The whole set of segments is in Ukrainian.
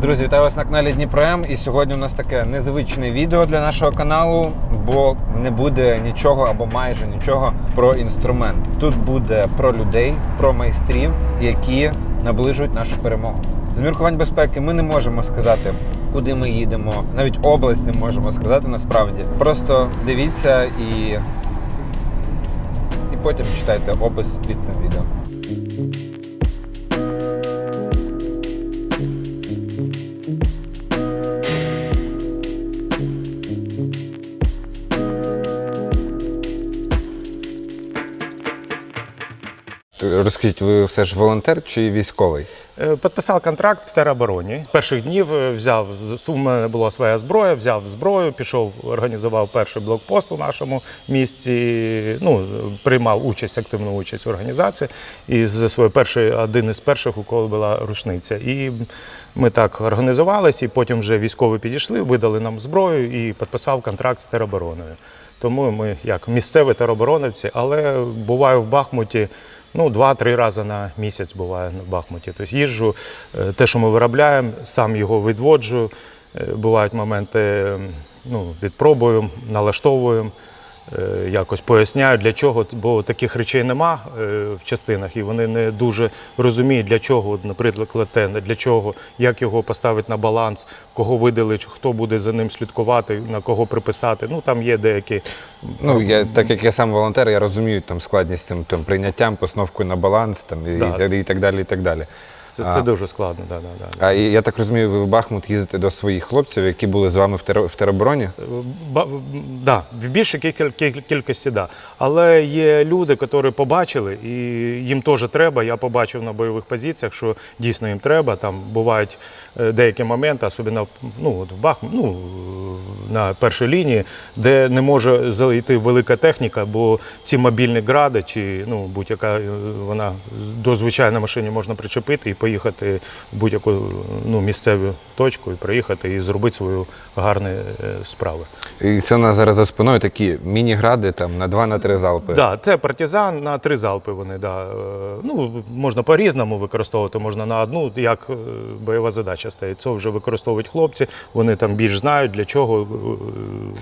Друзі, вітаю вас на каналі Дніпро І сьогодні у нас таке незвичне відео для нашого каналу, бо не буде нічого або майже нічого про інструмент. Тут буде про людей, про майстрів, які наближують нашу перемогу. З міркувань безпеки ми не можемо сказати, куди ми їдемо, навіть область не можемо сказати насправді. Просто дивіться і, і потім читайте опис під цим відео. Розкажіть, ви все ж волонтер чи військовий? Е, Підписав контракт в теробороні. Перших днів е, взяв у мене була своя зброя, взяв зброю, пішов, організував перший блокпост у нашому місті. Ну, приймав участь, активну участь в організації. І з своєї першої, один із перших, у кого була рушниця. І ми так організувалися, і потім вже військові підійшли, видали нам зброю і підписав контракт з теробороною. Тому ми як місцеві теробороновці, але буваю в Бахмуті. Ну, два-три рази на місяць буває в Бахмуті. Тобто їжджу, е, те, що ми виробляємо, сам його відводжу. Е, Бувають моменти, ну, відпробуємо, налаштовуємо, якось поясняю, для чого, бо таких речей нема е, в частинах, і вони не дуже розуміють, для чого, наприклад, те, для чого, як його поставити на баланс, кого видали, хто буде за ним слідкувати, на кого приписати. Ну, там є деякі Ну, я, так як я сам волонтер, я розумію там складність цим там, прийняттям, постановкою на баланс там, і, Да. і, і так далі. І так далі. Це, А. це дуже складно. Да, да, да. А і я так розумію, ви в Бахмут їздите до своїх хлопців, які були з вами в, тер... в теробороні? Ба- Да, в більшій кіль- кіль- кількості, да. Але є люди, які побачили, і їм теж треба. Я побачив на бойових позиціях, що дійсно їм треба. Там бувають е, деякі моменти, особливо ну, от в Бахмут, ну, на першій лінії, де не може зайти велика техніка, бо ці мобільні гради чи ну, будь-яка е, вона до звичайної машини можна причепити і поїхати в будь-яку ну, місцеву точку і приїхати і зробити свою гарну е, справу. І це у нас зараз за спиною такі міні-гради там на два на три залпи. Да, це партизан на три залпи. Вони да. Е, Ну можна по-різному використовувати, можна на одну, як е, бойова задача стоїть. Це вже використовують хлопці. Вони там більш знають для чого. е,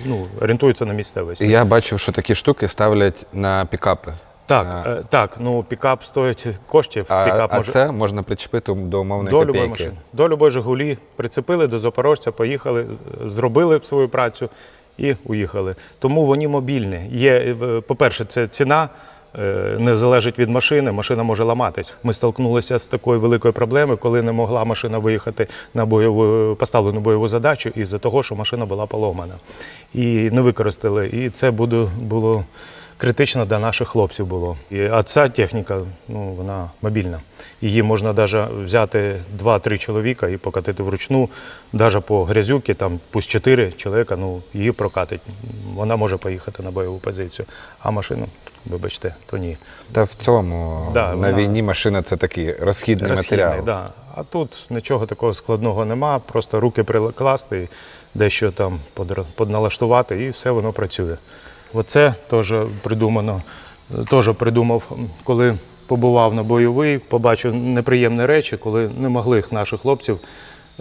Ну орієнтуються на місцевості. Я бачив, що такі штуки ставлять на пікапи. Так, е, так. Ну пікап стоїть коштів. А, пікап а може це можна причепити до умовної до любої копійки. машини. До любої Жигулі прицепили до Запорожця, поїхали, зробили свою працю і уїхали. Тому вони мобільні. Є, е, по-перше, це ціна. Е, Не залежить від машини, машина може ламатись. Ми столкнулися з такою великою проблемою, коли не могла машина виїхати на бойову поставлену бойову задачу із-за того, що машина була поломана. І не використали. І це буде, було критично для наших хлопців було. І, а ця техніка, ну вона мобільна. Її можна навіть взяти 2-3 чоловіка і покатити вручну, навіть по грязюки, там пусть 4 чоловіка, ну її прокатить. Вона може поїхати на бойову позицію. А машину, вибачте, то ні. Та в цілому Да, на вона- війні машина це такий розхідний Розхідний, матеріал. Да. А тут нічого такого складного нема, просто руки прикласти, дещо там подналаштувати, і все воно працює. Оце теж придумано, теж придумав, коли побував на бойовий, побачив неприємні речі, коли не могли наших хлопців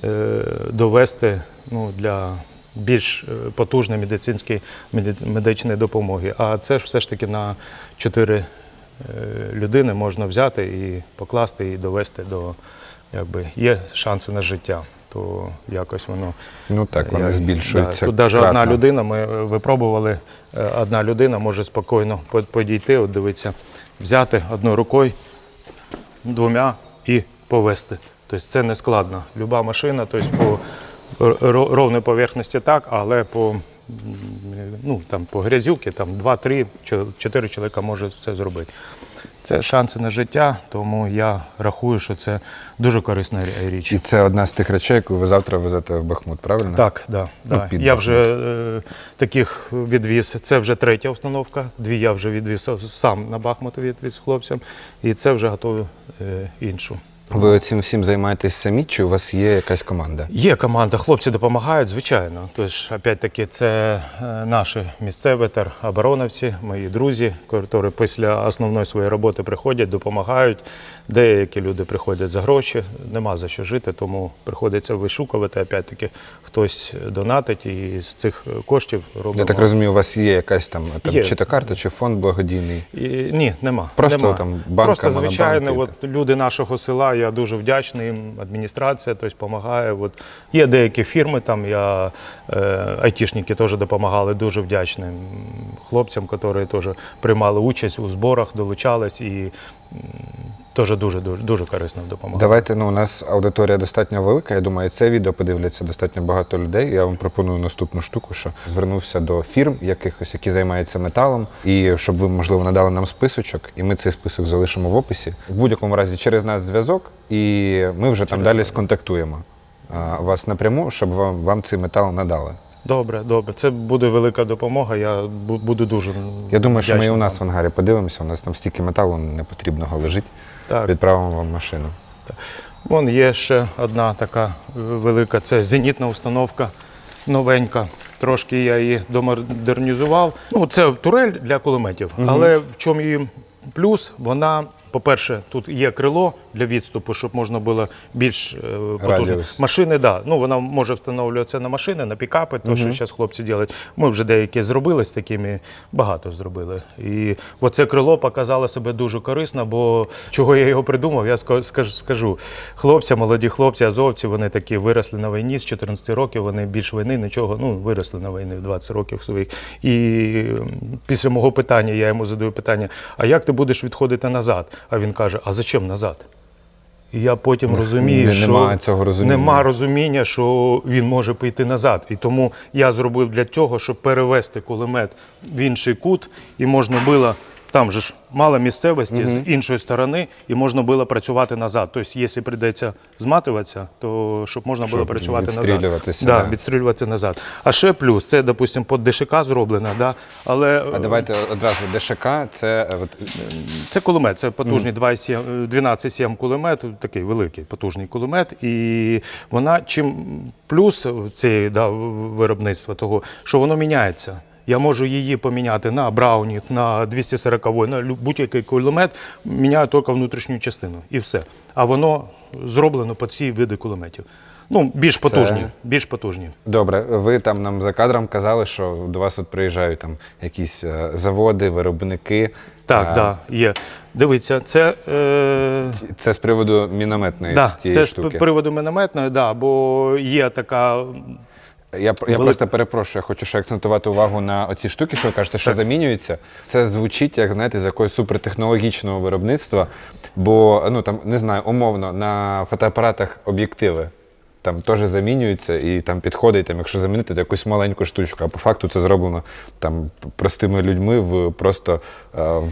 е, довести ну, для більш е, потужної медицинської медичної допомоги. А це ж все ж таки на чотири е, людини можна взяти і покласти і довести до якби є шанси на життя. То якось воно Ну так, вони я- збільшуються. Да, тут навіть одна людина, ми е, випробували, е, одна людина може спокійно по- підійти, от дивіться, взяти одною рукою, двома і повести. Тобто це не складно. Люба машина, тобто по ровній поверхності так, але по, ну, там, по грязюки там 2-3, 4 чоловіка може це зробити. Це шанси на життя, тому я рахую, що це дуже корисна річ. І це одна з тих речей, яку ви завтра везете в Бахмут, правильно? Так, да, Ну, да. я Бахмут. вже е, таких відвіз. Це вже третя установка. Дві я вже відвіз сам на Бахмут відвіз хлопцям, і це вже готую е, іншу. Ви цим всім займаєтесь самі, чи у вас є якась команда? Є команда, хлопці допомагають, звичайно. Тож, опять-таки, це е, наші місцеві теробороновці, мої друзі, які після основної своєї роботи приходять, допомагають. Деякі люди приходять за гроші, нема за що жити, тому приходиться вишукувати. Опять-таки, хтось донатить і з цих коштів робимо. Я так розумію, у вас є якась там, там Є. чи то карта, чи фонд благодійний. І, ні, нема. Просто нема. там банка, Просто звичайно, от люди нашого села, я дуже вдячний їм. Адміністрація тобто, допомагає. От є деякі фірми, там я е, айтішники теж допомагали. Дуже вдячним хлопцям, які теж приймали участь у зборах, долучались і теж дуже дуже дуже корисно допомагали. Давайте, ну у нас аудиторія достатньо велика. Я думаю, це відео подивляться достатньо багато людей. Я вам пропоную наступну штуку, що звернувся до фірм якихось, які займаються металом, і щоб ви, можливо, надали нам списочок, і ми цей список залишимо в описі. В будь-якому разі через нас зв'язок, і ми вже там далі сконтактуємо а, вас напряму, щоб вам, вам цей метал надали. Добре, добре. Це буде велика допомога. Я буду дуже. Я думаю, що ми і у нас в ангарі подивимося. У нас там стільки металу непотрібного лежить. так. Відправимо вам машину. Вон є ще одна така е, велика, це зенітна установка новенька. Трошки я її домодернізував. Ну, це турель для кулеметів. Але в чому її плюс? Вона, по-перше, тут є крило для відступу, щоб можна було більш е, потужно. Машини, да. Ну, вона може встановлюватися на машини, на пікапи, то, що зараз хлопці роблять. Ми вже деякі зробили з такими, багато зробили. І оце крило показало себе дуже корисно, бо чого я його придумав, я скажу. скажу. Хлопці, молоді хлопці, азовці, вони такі виросли на війні з 14 років, вони більш війни, нічого, ну, виросли на війні в 20 років своїх. І після мого питання я йому задаю питання: а як ти будеш відходити назад? А він каже: А зачем назад? І я потім розумію, не- що немає цього розуміння. нема розуміння, що він може піти назад. І тому я зробив для цього, щоб перевести кулемет в інший кут, і можна було. Там же ж мало місцевості з іншої сторони, і можна було працювати назад. Тобто, якщо прийдеться зматуватися, то щоб можна було Щоб працювати назад. відстрілюватися, Да, да. відстрілюватися назад. А ще плюс, це, допустимо, під ДШК зроблено, да? але А давайте одразу ДШК це е, от, це кулемет, це потужний 2,7, е, 12,7 кулемет, такий великий потужний кулемет. І вона чим плюс цієї да, виробництва того, що воно міняється. Я можу її поміняти на Брауні, на 240 на будь-який кулемет, міняю тільки внутрішню частину і все. А воно зроблено під ці види кулеметів. Ну, більш потужні, більш потужні. Добре, ви там нам за кадром казали, що до вас тут приїжджають там якісь е, заводи, виробники. Так, А, так, є. Дивіться, це. Е... Це з приводу мінометної Да, тієї це з приводу мінометної, да, бо є така. Я, я Вели... просто перепрошую, я хочу ще акцентувати увагу на оці штуки, що ви кажете, що замінюються. Це звучить, як знаєте, з якогось супертехнологічного виробництва. Бо, ну там, не знаю, умовно, на фотоапаратах об'єктиви. Там теж замінюються і там підходить, там, якщо замінити, то якусь маленьку штучку. А по факту це зроблено там простими людьми в просто е, в,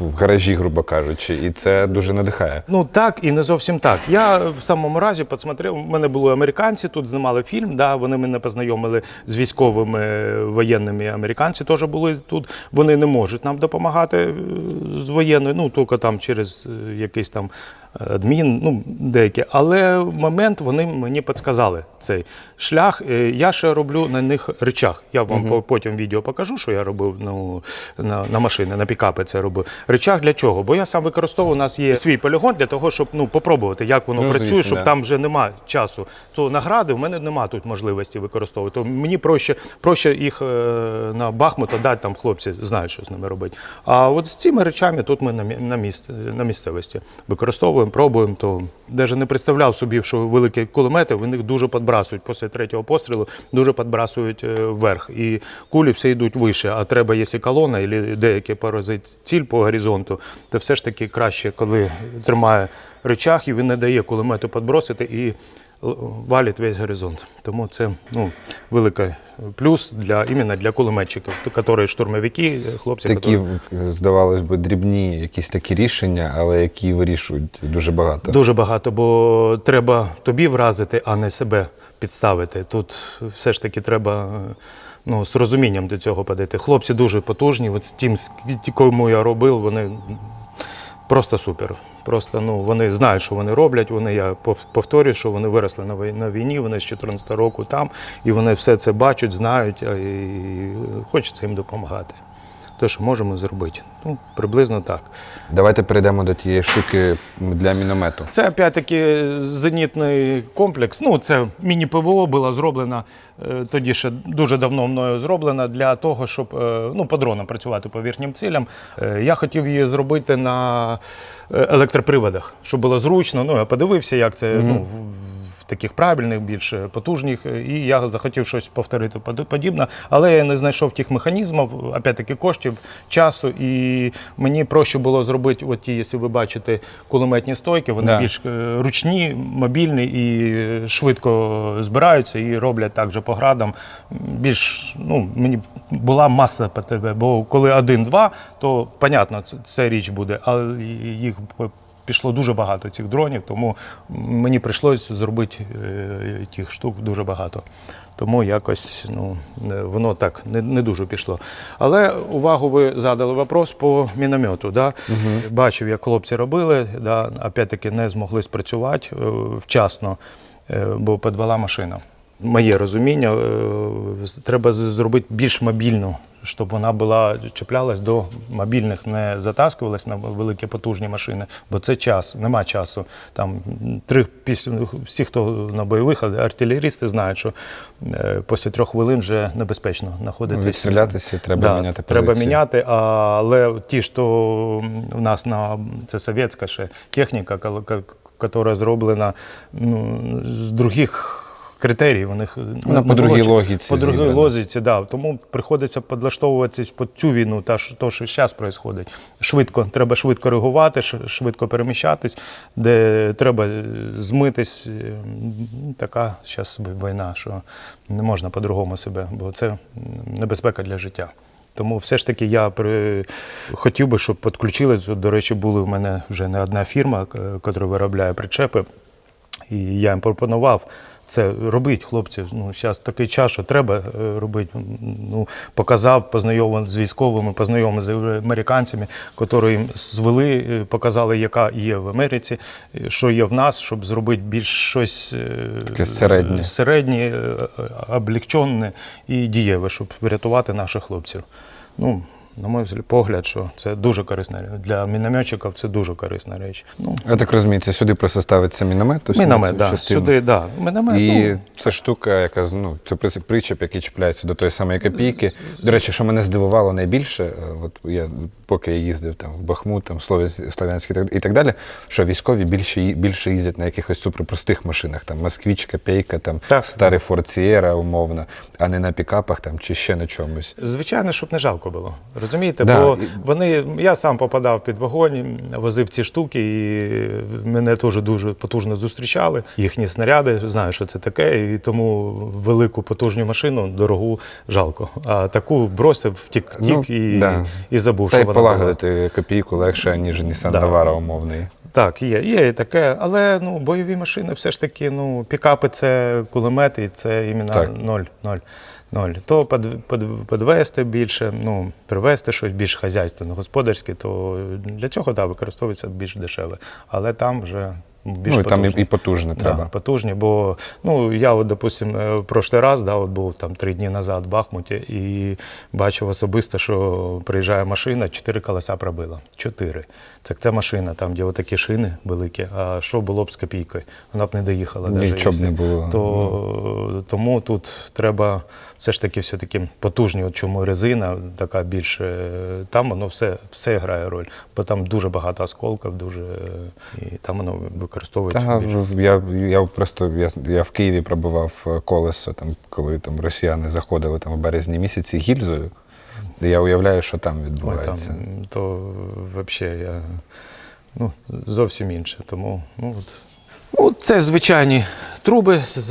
в гаражі, грубо кажучи. І це дуже надихає. Ну так і не зовсім так. Я в самому разі посмотрел, у мене були американці, тут знімали фільм. Да, вони мене познайомили з військовими воєнними. Американці теж були тут. Вони не можуть нам допомагати е, з воєнною, ну тільки там через е, якийсь там адмін, ну деякі. Але в момент вони мені підказали цей шлях. Е, Я ще роблю на них речах. Я вам по- потім відео покажу, що я робив ну, на, на машини, на пікапи це робив. Речах для чого? Бо я сам використовую, у нас є свій полігон для того, щоб ну, попробувати, як воно Ну, працює, звісно, щоб да. там вже нема часу. То награди в мене нема тут можливості використовувати. То мені проще, проще їх е, на Бахмут дати, там хлопці знають, що з ними робити. А от з цими речами тут ми на, на, місць, на місцевості використовуємо, пробуємо. То навіть не представляв собі, що великі кулемети вони дуже підбрасують після третього пострілу, дуже підбрасують е, вверх. І кулі всі йдуть вище. А треба, якщо колона або деякі поразить ціль по горизонту, то все ж таки краще, коли тримає речах і він не дає кулемету підбросити і валить весь горизонт. Тому це ну, великий плюс для іменно для кулеметчиків, які штурмовики, хлопці, Такі, які здавалось би, дрібні якісь такі рішення, але які вирішують дуже багато. дуже багато, бо треба тобі вразити, а не себе підставити. Тут все ж таки треба. е, Ну, з розумінням до цього подати. Хлопці дуже потужні. От з тим, кому я робив, вони Просто супер. Просто ну вони знають, що вони роблять. Вони я повторюю, що вони виросли на війні. Вони з 14 року там, і вони все це бачать, знають і хочеться їм допомагати. Те, що можемо зробити. Ну, приблизно так. Давайте перейдемо до тієї штуки для міномету. Це опять-таки зенітний комплекс. Ну, це міні-ПВО була зроблена е, тоді ще дуже давно мною зроблена для того, щоб е, ну, по дронам працювати по верхнім цілям. Е, Я хотів її зробити на електроприводах, щоб було зручно. Ну, я подивився, як це ну, в- в таких правильних, більш потужних, і я захотів щось повторити подібне, але я не знайшов тих механізмів, опять-таки коштів, часу, і мені проще було зробити, от ті, якщо ви бачите, кулеметні стойки, вони Да. більш е, ручні, мобільні і швидко збираються і роблять так же по градам. Більш ну, мені була маса по тебе, бо коли один-два, то понятно, це, це річ буде, але їх пішло дуже багато цих дронів, тому мені прийшлось зробити е, тих штук дуже багато. Тому якось ну, воно так не, не дуже пішло. Але увагу ви задали вопрос по міномету. Да? Бачив, як хлопці робили, да? опять-таки не змогли спрацювати е, вчасно, е, бо підвела машина. Моє розуміння, е, треба зробити більш мобільну, щоб вона була чіплялась до мобільних, не затаскувалась на великі потужні машини, бо це час, нема часу. Там три після всі, хто на бойових, артилерісти знають, що е, після трьох хвилин вже небезпечно знаходитися. Відстрілятися треба Да, міняти Треба міняти, але ті, що в нас на це совєтська ще техніка, яка зроблена ну, з других критеріїв. У них ну, по другій логіці По другій логіці, да. Тому приходиться підлаштовуватись під цю війну, та то, що зараз відбувається. Швидко, треба швидко реагувати, швидко переміщатись, де треба е, змитись. Е, Така зараз війна, що не можна по-другому себе, бо це небезпека для життя. Тому все ж таки я при... хотів би, щоб підключились. До речі, були в мене вже не одна фірма, яка виробляє причепи. І я їм пропонував це робити, хлопці. Ну, зараз такий час, що треба е, робити. Ну, показав, познайомив з військовими, познайомив з американцями, які їм звели, е, показали, яка є в Америці, е, що є в нас, щоб зробити більш щось Таке середнє. середнє, е, облегчене і дієве, щоб врятувати наших хлопців. Ну, на мій погляд, що це дуже корисна річ. Для мінометчиків це дуже корисна річ. Ну, Я так розумію, це сюди просто ставиться міномет. тобто міномет, цю да, сюди, да. Міномет, І ну, це штука, яка ну, це причеп, який чіпляється до тої самої копійки. До речі, що мене здивувало найбільше, е, от я поки я їздив там в Бахмут, там Слов'янськ, і так- далі, що військові більше більше їздять на якихось суперпростих машинах, там Москвіч, Копейка, там Так. старий Sierra, умовно, а не на пікапах там чи ще на чомусь. Звичайно, щоб не жалко було. Розумієте? Да, Бо вони, я сам попадав під вогонь, возив ці штуки, і мене теж дуже потужно зустрічали. Їхні снаряди, знаю, що це таке, і тому велику потужну машину, дорогу жалко. А таку бросив, втік, Ну, і, да. і забув, Та що й вона була. полагодити копійку легше, ніж Nissan Да. Умовний. Так, є, є і таке, але ну, бойові машини все ж таки, ну, пікапи це кулемети, і це іменно ноль, ноль, ноль. То під, під, підвести більше, ну, привезти щось більш хазяйственне, господарське, то для цього да, використовується більш дешеве. Але там вже більш ну і там і, потужні. потужне Да, треба. потужні, бо ну я, от, допустим, е, прошлий раз, да, от був там три дні назад в Бахмуті і бачив особисто, що приїжджає машина, чотири колеса пробила. Чотири. Це ця машина, там, де отакі шини великі. А що було б з копійкою? Вона б не доїхала. Нічого б не було. То, тому тут треба все ж таки все-таки потужні, от чому резина така більш е, там воно все, все грає роль, бо там дуже багато осколків, дуже і там воно використовується Та, я, я просто я, я в Києві пробував е, колесо, там, коли там росіяни заходили там, в березні місяці гільзою. Я уявляю, що там Ой, там, відбувається. то взагалі я ну, зовсім інше. Тому ну, от. Ну, це звичайні труби з,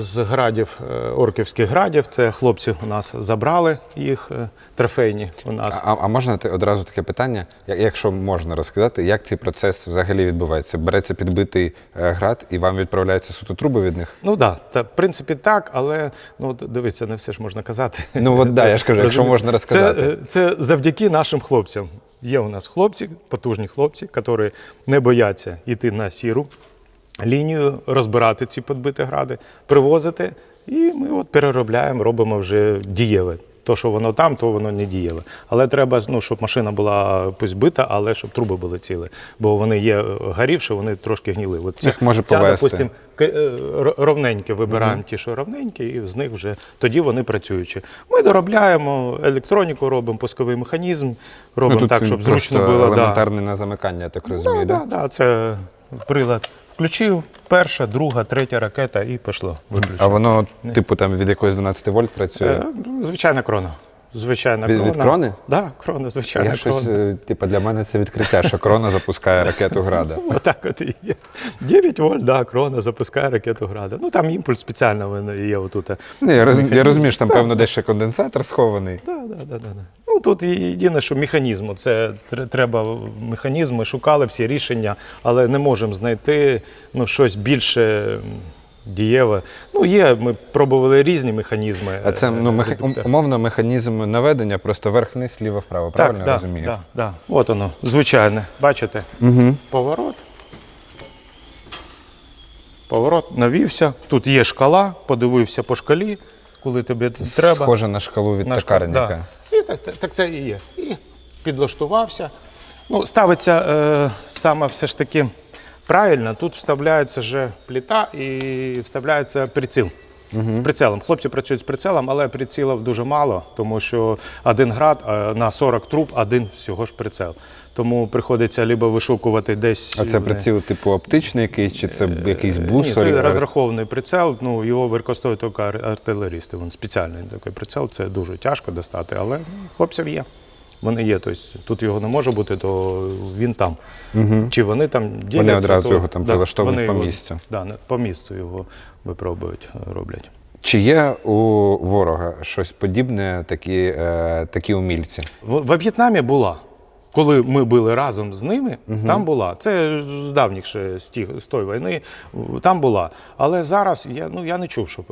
з градів, е, орківських градів. Це хлопці у нас забрали їх е, трофейні у нас. А, а можна одразу таке питання, якщо можна розказати, як цей процес взагалі відбувається? Береться підбитий е, град і вам відправляються суто труби від них? Ну так, да, в принципі так, але ну, дивіться, не все ж можна казати. Ну от да, я ж кажу, якщо можна розказати. Це, це завдяки нашим хлопцям. Є у нас хлопці, потужні хлопці, які не бояться йти на сіру лінію, розбирати ці підбиті гради, привозити, і ми от переробляємо, робимо вже дієве. То, що воно там, то воно не дієве. Але треба, ну, щоб машина була пусть бита, але щоб труби були ціли. Бо вони є горівші, вони трошки гніли. От ця- Їх може ця, повести. допустим, е, ровненькі вибираємо ті, що ровненькі, і з них вже тоді вони працюючі. Ми доробляємо, електроніку робимо, пусковий механізм, робимо Ну, так, щоб зручно було. Да. на замикання, я так розумію. Да, Да, да, да, це прилад. Включив перша, друга, третя ракета і пішло. Виключив. А воно, типу, там від якоїсь 12 вольт працює. Е, Звичайна крона. Звичайна Від- крона. від крони? Так, да, крона, звичайна Я крона. щось, е, типу, для мене це відкриття, що крона запускає ракету града. Отак от і є. 9 вольт, да, крона запускає ракету града. Ну там імпульс спеціально він є отут. Ні, я, роз, я розумію, що там, певно, десь ще конденсатор схований. Да, да, да, да, да. Ну тут єдине, що механізм. Це треба механізми, шукали всі рішення, але не можемо знайти ну, щось більше дієве. Ну, є, ми пробували різні механізми. А це ну, е, меха... умовно механізм наведення, просто вверх-вниз, ліво-вправо. Правильно так, я да, розумію? Да, да. От воно, звичайне. Бачите? Угу. Поворот. Поворот навівся. Тут є шкала, подивився по шкалі, коли тобі це треба. Схоже на шкалу від На шкал- токарника. Да. Так, так це і є. І підлаштувався. Ну, ставиться е, саме все ж таки правильно. Тут вставляється вже пліта і вставляється приціл. З прицелом. Хлопці працюють з прицелом, але прицілів дуже мало, тому що один град е, на 40 труб, один всього ж прицел. Тому приходиться либо вишукувати десь. А це е, приціл, типу, оптичний якийсь, чи це якийсь Ні, бусор? це розрахований прицел. Ну його використовують тільки артилерісти. Він спеціальний такий прицел. Це дуже тяжко достати, але хлопців є. Вони є. Тобто тут його не може бути, то він там. Угу. Чи вони там діляться, одразу то, його там прилаштовують вони по його- місцю. Да, по місцю його випробують, роблять. Чи є у ворога щось подібне, такі, е, такі умільці? В, во В'єтнамі була. Коли ми були разом з ними, там була. Це з давніх ще з, тих, з тої війни, там була. Але зараз я, ну, я не чув, що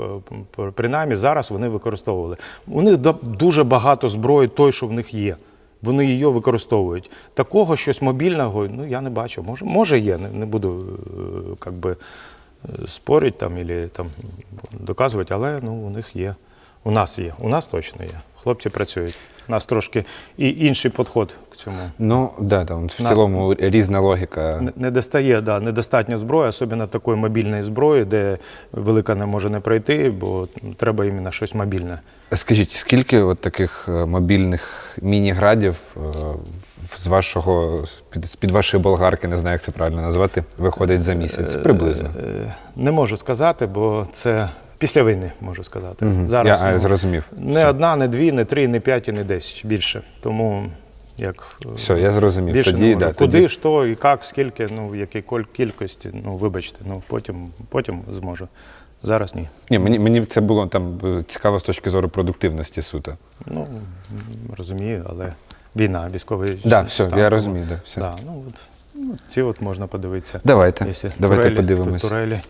е, принаймні зараз вони використовували. У них дуже багато зброї, той, що в них є. Вони її використовують. Такого щось мобільного, ну я не бачу. Може, може є, не, не буду е, как би, е, спорити там, ілі, там, доказувати, але ну, у них є. У нас є. У нас точно є. Хлопці працюють. У нас трошки і інший підход к цьому. Ну, да, там в Нас- цілому різна логіка. Не- достає, да, недостатньо зброї, особливо такої мобільної зброї, де велика не може не пройти, бо треба іменно щось мобільне. Скажіть, скільки от таких е, мобільних міні-градів е, з вашого з-під, з-під вашої болгарки, не знаю, як це правильно назвати, виходить за місяць? Приблизно. Е, Не можу сказати, бо це після війни, можу сказати. Мгм. Зараз Я ну, зрозумів. не Все. одна, не дві, не три, не п'ять і не десять більше. Тому як Все, я зрозумів. більше Тоді, не можу. да, Куди, тоді... що і як, скільки, ну в якій коль- кількості, ну вибачте, ну потім, потім зможу. Зараз ні. Ні, мені, мені це було там е, цікаво з точки зору продуктивності суто. Ну, розумію, але війна, військовий Да, стан, я тому- розумію. Да, все. Да, ну, от, ну, ці от можна подивитися. Давайте, Якщо давайте турелі, подивимось. Турелі.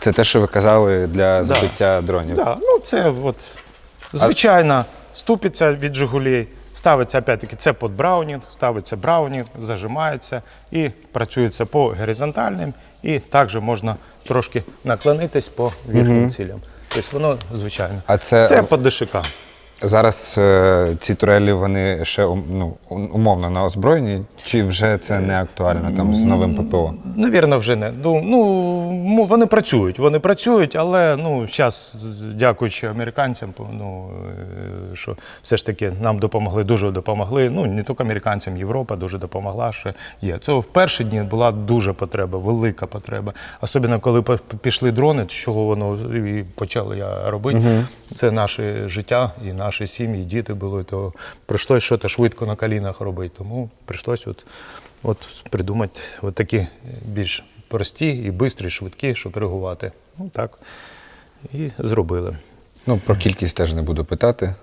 Це те, що ви казали для збиття дронів. Да, ну, це от, звичайна ступиця від Жигулей. Ставиться опять-таки це під браунінг, ставиться браунінг, зажимається і працюється по горизонтальним, і також можна трошки наклонитись по верхнім цілям. Тобто воно звичайно. А це, Це під ДШК. Зараз е, ці турелі вони ще ну, ум- умовно на озброєнні, чи вже це не актуально там з новим ППО? Навірно, вже не. Ну, вони працюють, вони працюють, але ну, зараз, дякуючи американцям, ну, е, що все ж таки нам допомогли, дуже допомогли. Ну, не тільки американцям, Європа дуже допомогла, що є. Це в перші дні була дуже потреба, велика потреба. Особливо, коли пішли дрони, з чого воно і почали я робити. Це наше життя і наші сім'ї, діти були, то прийшлося щось швидко на колінах робити. Тому прийшлося от, от придумати от такі більш прості і швидкі, швидкі, щоб реагувати. Ну так. І зробили. Ну, про кількість теж не буду питати.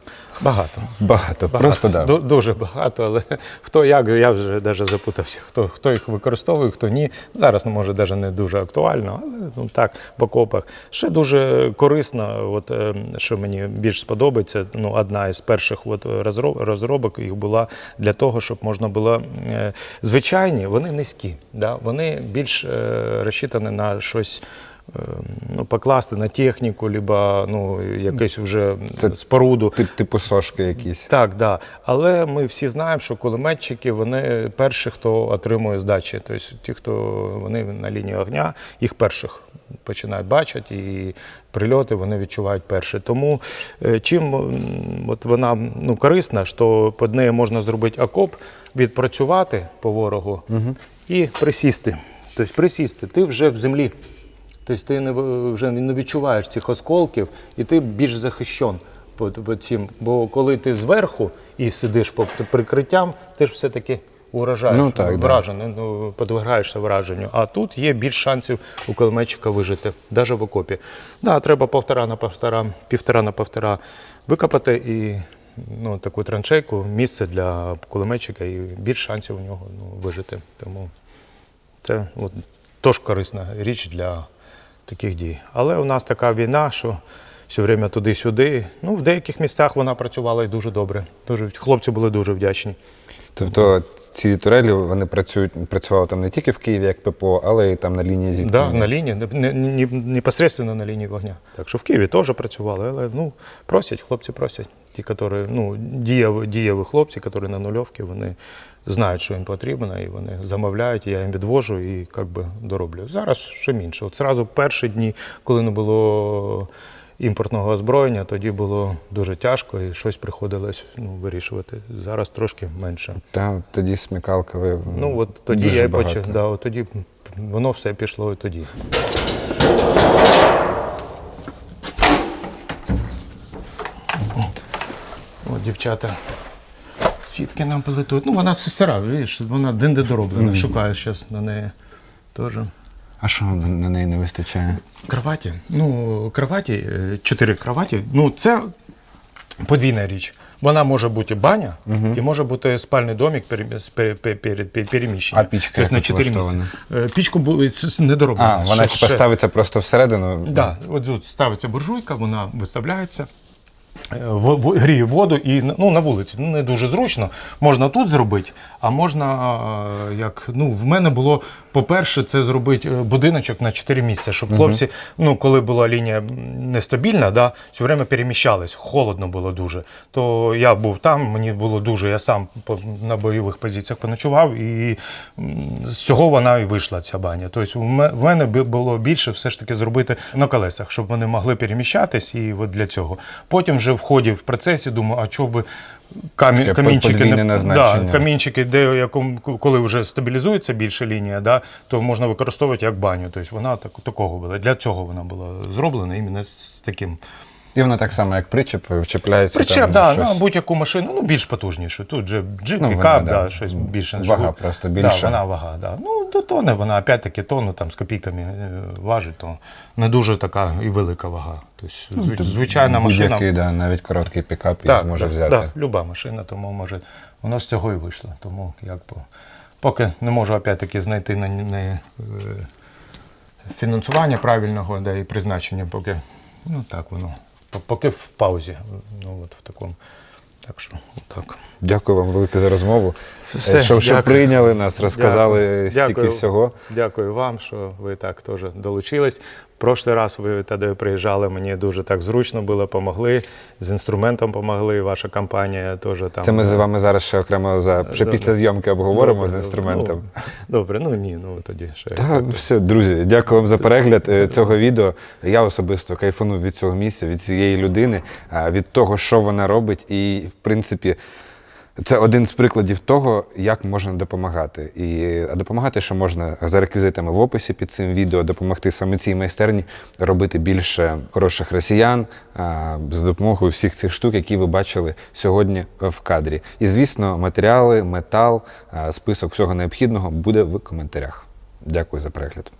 Багато. Багато, Багато. просто да. Ду- Дуже багато, але хто як, я вже навіть запутався, хто, хто їх використовує, хто ні. Зараз, ну, може, навіть не дуже актуально, але ну, так, в окопах. Ще дуже корисно, от, е, що мені більш сподобається, ну, одна із перших от, розроб- розробок їх була для того, щоб можна було. е, Звичайні, вони низькі, да? вони більш е, розчитані на щось. Е, Ну, покласти на техніку, либо ну, якусь вже Це споруду. Тип, типу сошки якісь. Так, да. Але ми всі знаємо, що кулеметчики вони перші, хто отримує здачі. Тобто ті, хто вони на лінії огня, їх перших починають бачити, і прильоти вони відчувають перші. Тому е, чим от вона ну, корисна, що під нею можна зробити окоп, відпрацювати по ворогу і присісти. Тобто присісти, ти вже в землі. Тобто ти не, вже не відчуваєш цих осколків, і ти більш захищен по, по цим. Бо коли ти зверху і сидиш під прикриттям, ти ж все-таки уражаєш, Ну, так, вражений, ну, подвергаєшся враженню. А тут є більш шансів у кулеметчика вижити, навіть в окопі. Да, треба повтора на повтора, півтора на повтора викопати і ну, таку траншейку, місце для кулеметчика, і більш шансів у нього ну, вижити. Тому це от, теж корисна річ для таких дій. Але у нас така війна, що все время туди-сюди. Ну, в деяких місцях вона працювала і дуже добре. Дуже, хлопці були дуже вдячні. Тобто ці турелі вони працюють, працювали там не тільки в Києві як ППО, але й там на лінії Да, зіткнення. на лінії, не, не, не, непосредственно на лінії вогня. Так що в Києві теж працювали, але ну, просять, хлопці просять. Ті, які, ну, дієві, дієві хлопці, які на нульовці, вони знають, що їм потрібно, і вони замовляють, я їм відвожу і як би дороблю. Зараз ще менше. От зразу перші дні, коли не було імпортного озброєння, тоді було дуже тяжко і щось приходилось ну, вирішувати. Зараз трошки менше. Та, тоді смікалка ви Ну от тоді дуже я багато. почав. Да, от тоді воно все пішло і тоді. От дівчата. Сітки нам плетуть. Ну, вона сира, видиш, вона динде дороблена. Шукаю зараз на неї теж. А що на, неї не вистачає? Кроваті. Ну, кроваті, е, чотири кроваті. Ну, це подвійна річ. Вона може бути баня і може бути спальний домик перед пе- переміщення. А пічка Тобто на як чотири місця. влаштована? Е, Пічку бу- с- с- А, вона Ще- типа ще- ставиться просто всередину. Да, от тут ставиться буржуйка, вона виставляється. Е, в- в- Гріє воду і ну, на вулиці. Ну, не дуже зручно. Можна тут зробити, а можна як. Ну, в мене було, по-перше, це зробити е, будиночок на 4 місця, щоб хлопці, ну, коли була лінія нестабільна, да, все время переміщались, холодно було дуже. То я був там, мені було дуже, я сам на бойових позиціях поночував, і з цього вона і вийшла ця баня. Тобто в в мене було більше все ж таки зробити на колесах, щоб вони могли переміщатись, і от для цього. Потім вже в ході в процесі думаю, а чого би камі, камінчики не. Да, камінчики, де яком, коли вже стабілізується більше лінія, да, то можна використовувати як баню. Тобто вона так, такого була. Для цього вона була зроблена іменно з таким. І вона так само, як причеп, вчепляється. Причеп, там, да, щось. на будь-яку машину, ну більш потужніше. Тут же джип, Ну, пікап, да. да, щось більше. Вага просто Да, вона вага, да. Ну, до тони, вона опять-таки тонну там з копійками е, важить, то не дуже така і велика вага. Тобто, зв- звичайна машина. Будь-який, да, навіть короткий пікап її Так, зможе так, взяти. Так, люба машина, тому може. Воно з цього і вийшло. Тому як по, поки не можу опять-таки знайти на, на е, фінансування правильного, да, і призначення, поки ну так воно. По- Поки в паузі. Ну, от в такому. Так що, так. Дякую вам велике за розмову. Все, що, що прийняли нас, розказали Дякую. стільки Дякую. всього. Дякую вам, що ви так теж долучились. Прошлий раз ви тоді приїжджали, мені дуже так зручно було, помогли. З інструментом помогли. Ваша компанія теж там. Це ми з вами зараз ще окремо за Добре. після зйомки обговоримо Добре, з добре. інструментом. Ну, добре, ну ні, ну тоді ще. Та, ну, все, друзі, дякую вам за перегляд е, цього відео. Я особисто кайфанув від цього місця, від цієї людини, а, від того, що вона робить. І, в принципі, це один з прикладів того, як можна допомагати. І а допомагати ще можна за реквізитами в описі під цим відео, допомогти саме цій майстерні робити більше хороших росіян а, за допомогою всіх цих штук, які ви бачили сьогодні в кадрі. І, звісно, матеріали, метал, а, список всього необхідного буде в коментарях. Дякую за перегляд.